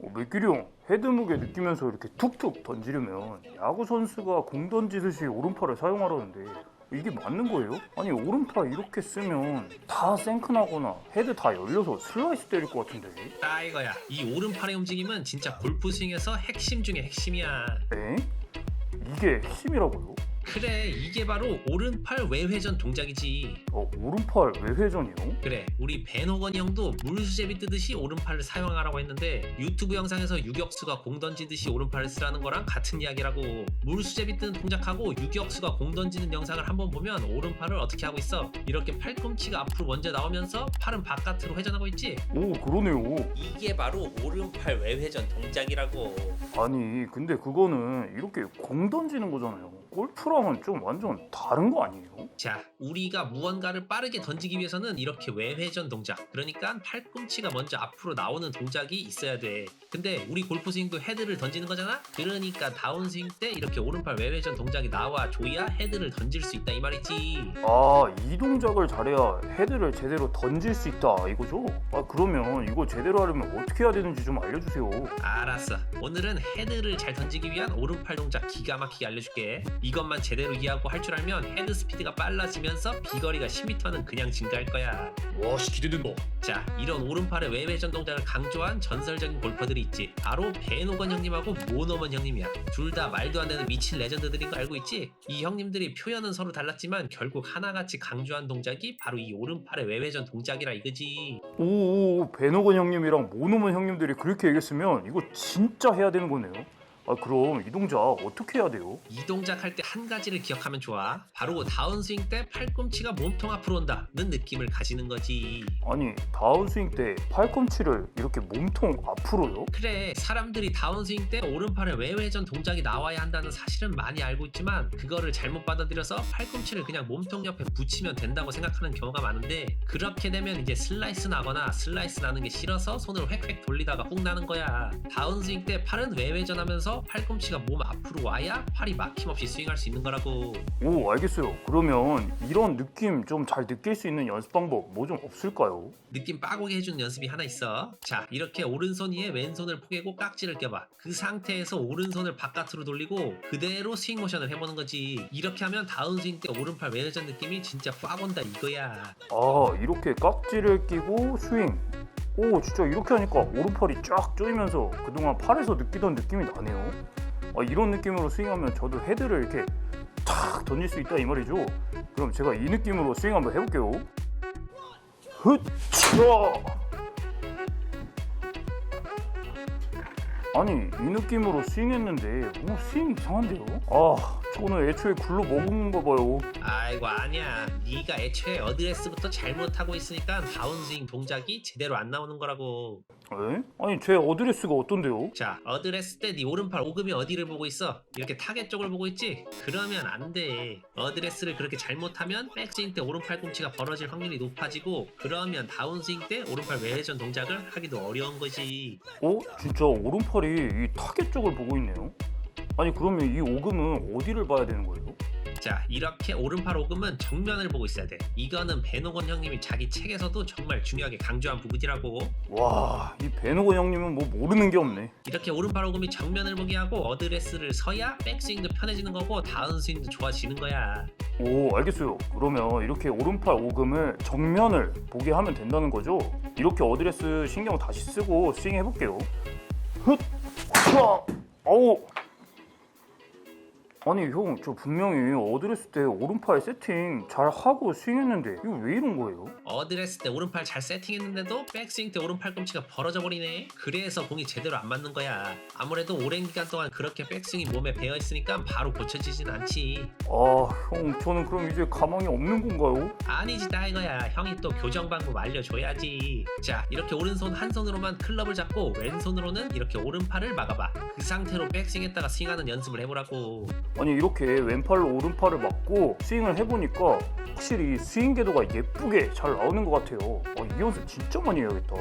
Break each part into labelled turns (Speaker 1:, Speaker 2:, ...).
Speaker 1: 어, 맥길이 형 헤드 무게 느끼면서 이렇게 툭툭 던지려면 야구 선수가 공 던지듯이 오른팔을 사용하라는데 이게 맞는 거예요? 아니 오른팔 이렇게 쓰면 다 생크나거나 헤드 다 열려서 슬라이스 때릴 것 같은데
Speaker 2: 아 이거야 이 오른팔의 움직임은 진짜 골프 스윙에서 핵심 중에 핵심이야
Speaker 1: 에? 이게 핵심이라고요?
Speaker 2: 그래 이게 바로 오른팔 외회전 동작이지.
Speaker 1: 어, 오른팔 외회전이요?
Speaker 2: 그래 우리 벤호건 형도 물수제비 뜨듯이 오른팔을 사용하라고 했는데 유튜브 영상에서 유격수가 공 던지듯이 오른팔을 쓰라는 거랑 같은 이야기라고. 물수제비 뜨는 동작하고 유격수가 공 던지는 영상을 한번 보면 오른팔을 어떻게 하고 있어? 이렇게 팔꿈치가 앞으로 먼저 나오면서 팔은 바깥으로 회전하고 있지?
Speaker 1: 오 그러네요.
Speaker 2: 이게 바로 오른팔 외회전 동작이라고.
Speaker 1: 아니 근데 그거는 이렇게 공 던지는 거잖아요 골프랑은 좀 완전 다른 거 아니에요?
Speaker 2: 자, 우리가 무언가를 빠르게 던지기 위해서는 이렇게 외회전 동작, 그러니까 팔꿈치가 먼저 앞으로 나오는 동작이 있어야 돼. 근데 우리 골프 스윙도 헤드를 던지는 거잖아? 그러니까 다운 스윙 때 이렇게 오른팔 외회전 동작이 나와 줘야 헤드를 던질 수 있다 이 말이지.
Speaker 1: 아 이 동작을 잘해야 헤드를 제대로 던질 수 있다 이거죠? 아 그러면 이거 제대로 하려면 어떻게 해야 되는지 좀 알려주세요
Speaker 2: 알았어. 오늘은 헤드를 잘 던지기 위한 오른팔 동작 기가 막히게 알려줄게. 이것만 제대로 이해하고 할 줄 알면 헤드 스피드가 빨라지면서 비거리가 10m는 그냥 증가할 거야.
Speaker 3: 와씨 기대된다
Speaker 2: 자, 이런 오른팔의 외회전 동작을 강조한 전설적인 골퍼들이 있지. 바로 벤오건 형님하고 모노먼 형님이야. 둘 다 말도 안 되는 미친 레전드들인 거 알고 있지? 이 형님들이 표현은 서로 달랐지만 결국 하나같이 강조한 동작이 바로 이 오른팔의 외회전 동작이라 이거지.
Speaker 1: 오오 베너건 형님이랑 모노먼 형님들이 그렇게 얘기했으면 이거 진짜 해야 되는 거네요 아 그럼 이 동작 어떻게 해야 돼요?
Speaker 2: 이 동작 할 때 한 가지를 기억하면 좋아. 바로 다운스윙 때 팔꿈치가 몸통 앞으로 온다는 느낌을 가지는 거지.
Speaker 1: 아니 다운스윙 때 팔꿈치를 이렇게 몸통 앞으로요?
Speaker 2: 그래 사람들이 다운스윙 때 오른팔에 외회전 동작이 나와야 한다는 사실은 많이 알고 있지만 그거를 잘못 받아들여서 팔꿈치를 그냥 몸통 옆에 붙이면 된다고 생각하는 경우가 많은데 그렇게 되면 이제 슬라이스 나거나 슬라이스 나는 게 싫어서 손을 획획 돌리다가 훅 나는 거야 다운스윙 때 팔은 외회전하면서 팔꿈치가 몸 앞으로 와야 팔이 막힘없이 스윙할 수 있는 거라고
Speaker 1: 오 알겠어요 그러면 이런 느낌 좀 잘 느낄 수 있는 연습 방법 뭐 좀 없을까요?
Speaker 2: 느낌 빠고게 해주는 연습이 하나 있어. 자, 이렇게 오른손 위에 왼손을 포개고 깍지를 껴봐. 그 상태에서 오른손을 바깥으로 돌리고 그대로 스윙 모션을 해보는 거지. 이렇게 하면 다운 스윙 때 오른팔 외회전 느낌이 진짜 빡 온다 이거야.
Speaker 1: 아 이렇게 깍지를 끼고 스윙 오 진짜 이렇게 하니까 오른팔이 쫙 조이면서 그동안 팔에서 느끼던 느낌이 나네요. 아, 이런 느낌으로 스윙하면 저도 헤드를 이렇게 탁 던질 수 있다 이 말이죠. 그럼 제가 이 느낌으로 스윙 한번 해볼게요. 헛차 아니 이 느낌으로 스윙했는데 뭐 스윙 이상한데요? 아 저는 애초에 굴러 먹은 거 봐요
Speaker 2: 아이고 아니야. 네가 애초에 어드레스부터 잘못하고 있으니까 다운스윙 동작이 제대로 안 나오는 거라고.
Speaker 1: 에? 아니 제 어드레스가 어떤데요?
Speaker 2: 자, 어드레스 때 네 오른팔 오금이 어디를 보고 있어? 이렇게 타겟 쪽을 보고 있지? 그러면 안 돼. 어드레스를 그렇게 잘못하면 백스윙 때 오른팔 꿈치가 벌어질 확률이 높아지고 그러면 다운스윙 때 오른팔 외회전 동작을 하기도 어려운 거지.
Speaker 1: 어? 진짜 오른팔이 이 타겟 쪽을 보고 있네요. 아니 그러면 이 오금은 어디를 봐야 되는 거예요?
Speaker 2: 자, 이렇게 오른팔 오금은 정면을 보고 있어야 돼. 이거는 배노건 형님이 자기 책에서도 정말 중요하게 강조한 부분이라고.
Speaker 1: 와, 이 베노건 형님은 뭐 모르는 게 없네.
Speaker 2: 이렇게 오른팔 오금이 정면을 보게 하고 어드레스를 서야 백스윙도 편해지는 거고 다운스윙도 좋아지는 거야.
Speaker 1: 오, 알겠어요. 그러면 이렇게 오른팔 오금을 정면을 보게 하면 된다는 거죠? 이렇게 어드레스 신경 다시 쓰고 스윙 해볼게요. 헛! 차! 아우! 아니 형, 저 분명히 어드레스 때 오른팔 세팅 잘 하고 스윙했는데 이거 왜 이런 거예요?
Speaker 2: 어드레스 때 오른팔 잘 세팅했는데도 백스윙 때 오른팔 꿈치가 벌어져 버리네. 그래서 공이 제대로 안 맞는 거야. 아무래도 오랜 기간 동안 그렇게 백스윙이 몸에 배어 있으니까 바로 고쳐지진 않지.
Speaker 1: 아, 형, 저는 그럼 이제 가망이 없는 건가요?
Speaker 2: 아니지 다 이거야. 형이 또 교정 방법 알려줘야지. 자 이렇게 오른손 한 손으로만 클럽을 잡고 왼손으로는 이렇게 오른팔을 막아봐. 그 상태로 백스윙했다가 스윙하는 연습을 해보라고.
Speaker 1: 아니 이렇게 왼팔로 오른팔을 맞고 스윙을 해보니까 확실히 스윙 궤도가 예쁘게 잘 나오는 것 같아요. 아, 이 연습 진짜 많이 해야겠다.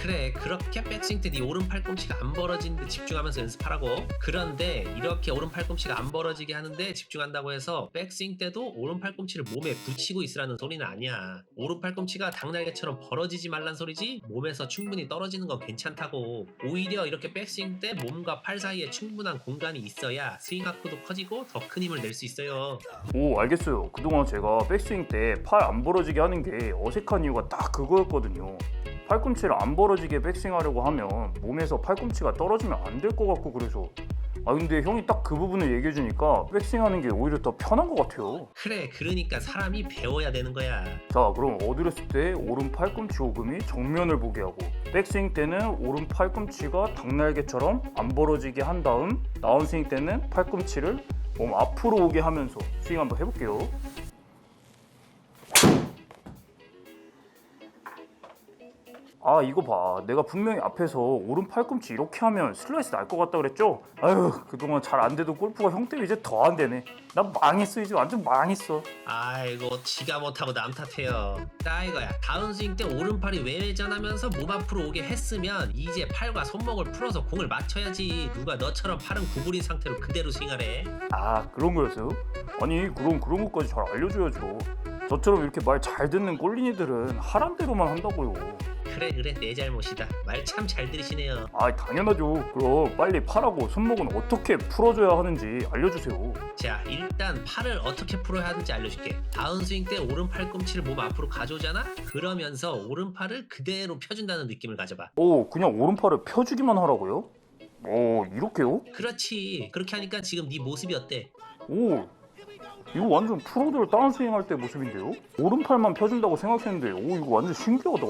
Speaker 2: 그래 그렇게 백스윙 때 네 오른 팔꿈치가 안 벌어지는데 집중하면서 연습하라고. 그런데 이렇게 오른 팔꿈치가 안 벌어지게 하는데 집중한다고 해서 백스윙 때도 오른 팔꿈치를 몸에 붙이고 있으라는 소리는 아니야. 오른 팔꿈치가 닭날개처럼 벌어지지 말란 소리지 몸에서 충분히 떨어지는 건 괜찮다고. 오히려 이렇게 백스윙 때 몸과 팔 사이에 충분한 공간이 있어야 스윙 아크도 커지고 더 큰 힘을 낼 수 있어요.
Speaker 1: 오 알겠어요. 그동안 제가 백스윙 때 팔 안 벌어지게 하는 게 어색한 이유가 딱 그거였거든요 팔꿈치를 안 벌어지게 백스윙하려고 하면 몸에서 팔꿈치가 떨어지면 안 될 것 같고 그래서. 아 근데 형이 딱 그 부분을 얘기해 주니까 백스윙하는 게 오히려 더 편한 것 같아요.
Speaker 2: 그래 그러니까 사람이 배워야 되는 거야.
Speaker 1: 자 그럼 어드레스 때 오른 팔꿈치 오금이 정면을 보게 하고 백스윙 때는 오른 팔꿈치가 닭날개처럼 안 벌어지게 한 다음 다운스윙 때는 팔꿈치를 몸 앞으로 오게 하면서 스윙 한번 해볼게요 아 이거 봐. 내가 분명히 앞에서 오른 팔꿈치 이렇게 하면 슬라이스 날 것 같다 그랬죠? 아유 그동안 잘 안 돼도 골프가 형 때문에 이제 더 안 되네. 나 망했어 이제 완전 망했어.
Speaker 2: 아이고 지가 못하고 남 탓해요. 따이거야. 다운 스윙 때 오른팔이 외회전하면서 몸 앞으로 오게 했으면 이제 팔과 손목을 풀어서 공을 맞춰야지. 누가 너처럼 팔은 구부린 상태로 그대로 스윙하래
Speaker 1: 아 그런 거였어요? 아니 그럼 그런 것까지 잘 알려줘야죠. 저처럼 이렇게 말 잘 듣는 꼴린이들은 하란 대로만 한다고요
Speaker 2: 그래 그래. 내 잘못이다. 말 참 잘 들으시네요.
Speaker 1: 아 당연하죠. 그럼 빨리 팔하고 손목은 어떻게 풀어줘야 하는지 알려주세요.
Speaker 2: 자 일단 팔을 어떻게 풀어야 하는지 알려줄게. 다운스윙 때 오른 팔 꿈치를 몸 앞으로 가져오잖아? 그러면서 오른팔을 그대로 펴준다는 느낌을 가져봐.
Speaker 1: 오 그냥 오른팔을 펴주기만 하라고요? 오 이렇게요?
Speaker 2: 그렇지. 그렇게 하니까 지금 네 모습이 어때?
Speaker 1: 오 이거 완전 프로들 다운스윙 할 때 모습인데요? 오른팔만 펴준다고 생각했는데 오 이거 완전 신기하다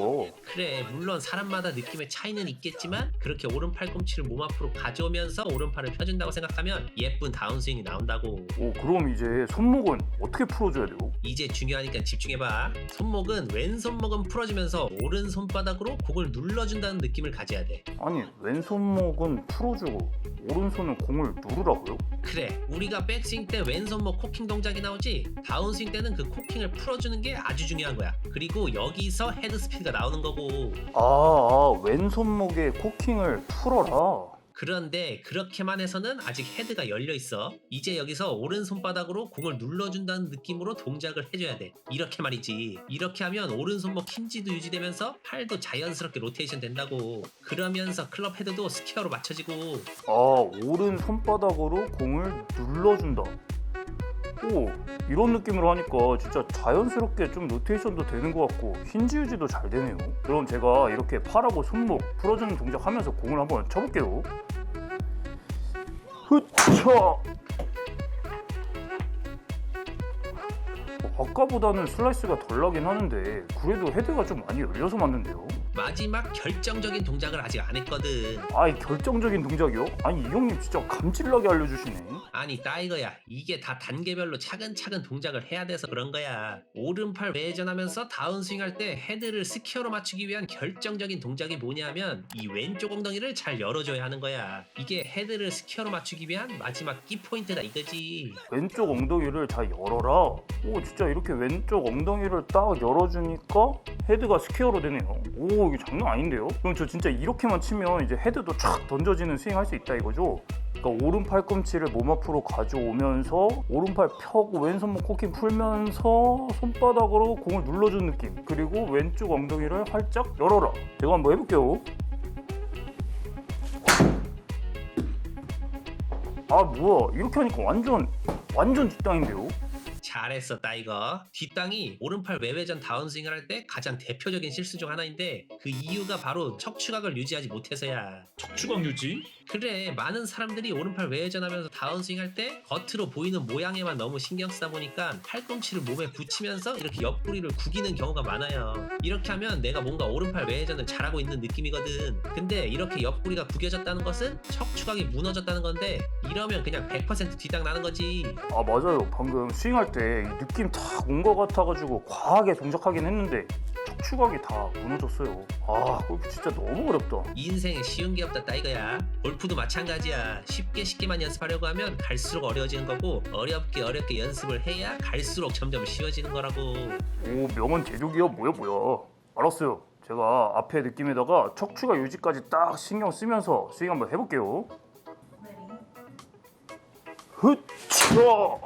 Speaker 2: 그래 물론 사람마다 느낌의 차이는 있겠지만 그렇게 오른 팔 꿈치를 몸 앞으로 가져오면서 오른팔을 펴준다고 생각하면 예쁜 다운스윙이 나온다고
Speaker 1: 오 그럼 이제 손목은 어떻게 풀어줘야 돼요?
Speaker 2: 이제 중요하니까 집중해봐 손목은 왼손목은 풀어주면서 오른 손바닥으로 공을 눌러준다는 느낌을 가져야 돼
Speaker 1: 아니 왼손목은 풀어주고 오른손은 공을 누르라고요?
Speaker 2: 그래 우리가 백스윙 때 왼손목 코킹 동작 이 나오지 다운스윙 때는 그 코킹을 풀어주는 게 아주 중요한 거야 그리고 여기서 헤드 스피드가 나오는 거고
Speaker 1: 아, 아 왼손목에 코킹을 풀어라.
Speaker 2: 그런데 그렇게만 해서는 아직 헤드가 열려 있어. 이제 여기서 오른 손바닥으로 공을 눌러준다는 느낌으로 동작을 해줘야 돼. 이렇게 말이지. 이렇게 하면 오른 손목 힌지도 유지되면서 팔도 자연스럽게 로테이션 된다고. 그러면서 클럽 헤드도 스퀘어로 맞춰지고.
Speaker 1: 아 오른 손바닥으로 공을 눌러준다. 오 이런 느낌으로 하니까 진짜 자연스럽게 좀 로테이션도 되는 것 같고 힌지 유지도 잘 되네요. 그럼 제가 이렇게 팔하고 손목 풀어주는 동작 하면서 공을 한번 쳐볼게요. 어, 아까보다는 슬라이스가 덜 나긴 하는데 그래도 헤드가 좀 많이 열려서 맞는데요.
Speaker 2: 마지막 결정적인 동작을 아직 안 했거든.
Speaker 1: 아이 결정적인 동작이요? 아니 이 형님 진짜 감질나게 알려주시네.
Speaker 2: 아니 따이거야 이게 다 단계별로 차근차근 동작을 해야 돼서 그런 거야 오른팔 외전하면서 다운스윙 할 때 헤드를 스퀘어로 맞추기 위한 결정적인 동작이 뭐냐면 이 왼쪽 엉덩이를 잘 열어줘야 하는 거야 이게 헤드를 스퀘어로 맞추기 위한 마지막 키 포인트다 이거지
Speaker 1: 왼쪽 엉덩이를 잘 열어라. 오 진짜 이렇게 왼쪽 엉덩이를 딱 열어주니까 헤드가 스퀘어로 되네요. 오 이게 장난 아닌데요? 그럼 저 진짜 이렇게만 치면 이제 헤드도 촥 던져지는 스윙 할 수 있다 이거죠? 그러니까 오른 팔꿈치를 몸 앞으로 가져오면서 오른팔 펴고 왼손목 코킹 풀면서 손바닥으로 공을 눌러주는 느낌. 그리고 왼쪽 엉덩이를 활짝 열어라. 제가 한번 해볼게요. 아 뭐야. 이렇게 하니까 완전 완전 뒷땅인데요
Speaker 2: 잘했어 따이거. 뒷땅이 오른팔 외회전 다운스윙을 할 때 가장 대표적인 실수 중 하나인데 그 이유가 바로 척추각을 유지하지 못해서야.
Speaker 3: 척추강 유지?
Speaker 2: 그래 많은 사람들이 오른팔 외회전 하면서 다운스윙 할 때 겉으로 보이는 모양에만 너무 신경 쓰다 보니까 팔꿈치를 몸에 붙이면서 이렇게 옆구리를 구기는 경우가 많아요. 이렇게 하면 내가 뭔가 오른팔 외회전을 잘하고 있는 느낌이거든. 근데 이렇게 옆구리가 구겨졌다는 것은 척추각이 무너졌다는 건데 이러면 그냥 100% 뒤땅 나는 거지.
Speaker 1: 아 맞아요. 방금 스윙할 때이 느낌 딱온것 같아가지고 과하게 동작하긴 했는데 척추각이 다 무너졌어요. 아 골프 진짜 너무 어렵다.
Speaker 2: 인생에 쉬운 게 없다 따이거야. 골프도 마찬가지야. 쉽게 쉽게만 연습하려고 하면 갈수록 어려워지는 거고 어렵게 어렵게 연습을 해야 갈수록 점점 쉬워지는 거라고.
Speaker 1: 오 명언 제조기야 뭐야 뭐야? 알았어요. 제가 앞에 느낌에다가 척추가 유지까지 딱 신경 쓰면서 스윙 한번 해볼게요. 흐쳐!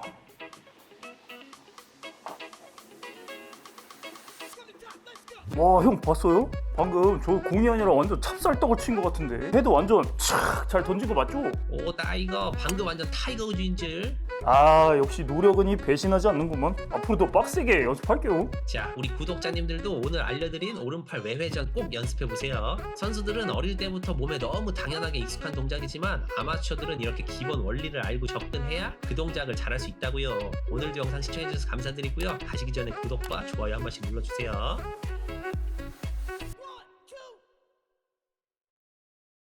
Speaker 1: 와, 형 봤어요? 방금 저 공이 아니라 완전 찹쌀떡을 친 것 같은데. 헤드 완전 착잘 던진 거 맞죠?
Speaker 2: 오 타이거 방금 완전 타이거 우주인 줄.
Speaker 1: 아, 역시 노력은 이 배신하지 않는구만. 앞으로 더 빡세게 연습할게요.
Speaker 2: 자, 우리 구독자님들도 오늘 알려드린 오른팔 외회전 꼭 연습해 보세요. 선수들은 어릴 때부터 몸에 너무 당연하게 익숙한 동작이지만 아마추어들은 이렇게 기본 원리를 알고 접근해야 그 동작을 잘할 수 있다고요. 오늘도 영상 시청해주셔서 감사드리고요. 가시기 전에 구독과 좋아요 한 번씩 눌러주세요.